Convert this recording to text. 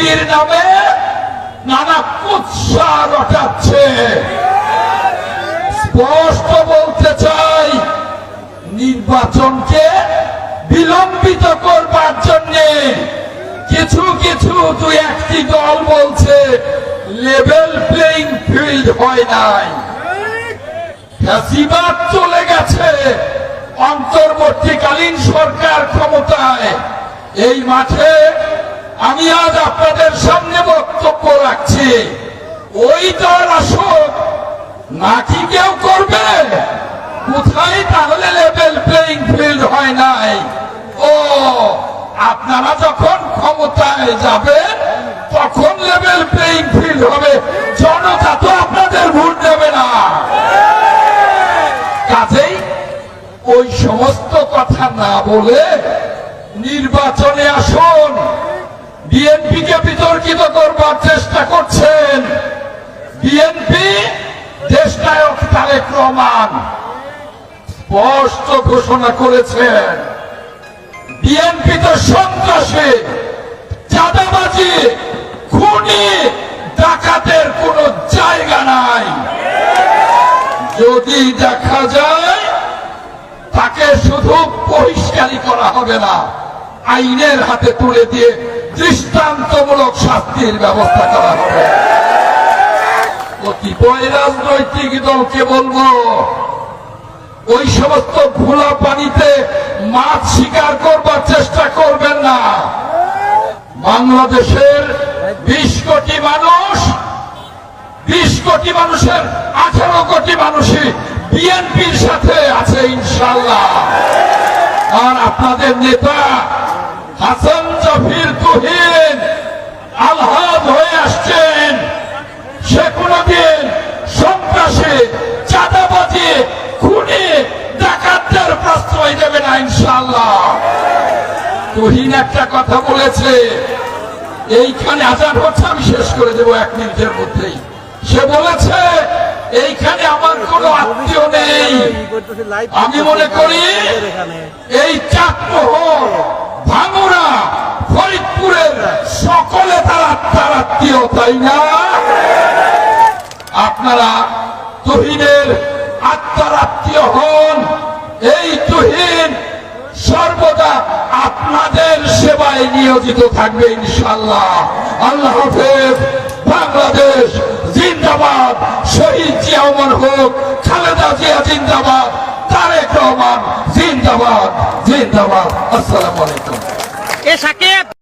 বিএনপির নামে নানা কুৎসা রটাচ্ছে। স্পষ্ট বলতে চাই, নির্বাচনকে বিলম্বিত করবার জন্য কিছু কিছু দু একটি দল বলছে, লেভেল প্লেইং ফিল্ড হয় নাই। ফ্যাসিবাদ চলে গেছে। অন্তর্বর্তীকালীন সরকার ক্ষমতায় এই মাঠে আমি আজ আপনাদের সামনে বক্তব্য রাখছি। ওই দল আসুক নাকি কেউ করবে কোথায় তাহলে লেভেল প্লেইং ফিল্ড হয় নাই? ও, আপনারা যখন ক্ষমতায় যাবেন, তখন লেভেল প্লেইং ফিল্ড হবে। জনতা তো আপনাদের ভোট দেবে না। কাজেই ওই সমস্ত কথা না বলে নির্বাচনে বিএনপিকে বিতর্কিত করবার চেষ্টা করছেন। বিএনপি দেশনায়ক তারেক রহমান। স্পষ্ট ঘোষণা করেছেন। বিএনপি তো সন্ত্রাসী, চাঁদাবাজি, খুনি, ডাকাতের কোন জায়গা নাই। যদি দেখা যায়, তাকে শুধু বহিষ্কারই করা হবে না, আইনের হাতে তুলে দিয়ে দৃষ্টান্তমূলক শাস্তির ব্যবস্থা করা হবে। কতিপয় রাজনৈতিক দলকে বলব, ওই সমস্ত ভোলা পানিতে মাছ শিকার করবার চেষ্টা করবেন না। বাংলাদেশের বিশ কোটি মানুষ, বিশ কোটি মানুষের আঠারো কোটি মানুষই বিএনপির সাথে আছে ইনশাল্লাহ আর আপনাদের নেতা হাসান জাফির তুহিন আলহাদ হয়ে আসছেন। সে কোনদিন সন্ত্রাসী, চাঁদাবাজি, খুনি, ডাকাতদের প্রশ্রয় দেবে না ইনশাল্লাহ তুহিন একটা কথা বলেছে, এইখানে আজান হচ্ছে, আমি শেষ করে দেবো এক মিনিটের মধ্যেই। সে বলেছে, এইখানে আমার কোনো আত্মীয় নেই। আমি মনে করি, এই চাঁদমোহর সকলে তার আত্মার আত্মীয় তাই না? আপনারা তুহিনের আত্মার আত্মীয় হন। এই তুহিন সর্বদা আপনাদের সেবায় নিয়োজিত থাকবে ইনশাল্লাহ আল্লাহ হাফেজ, বাংলাদেশ জিন্দাবাদ। শহীদ জিয়াউমন হোক, খালেদা জিয়া জিন্দাবাদ, তারেক রহমান জিন্দাবাদ জিন্দাবাদ। আসসালামু আলাইকুম।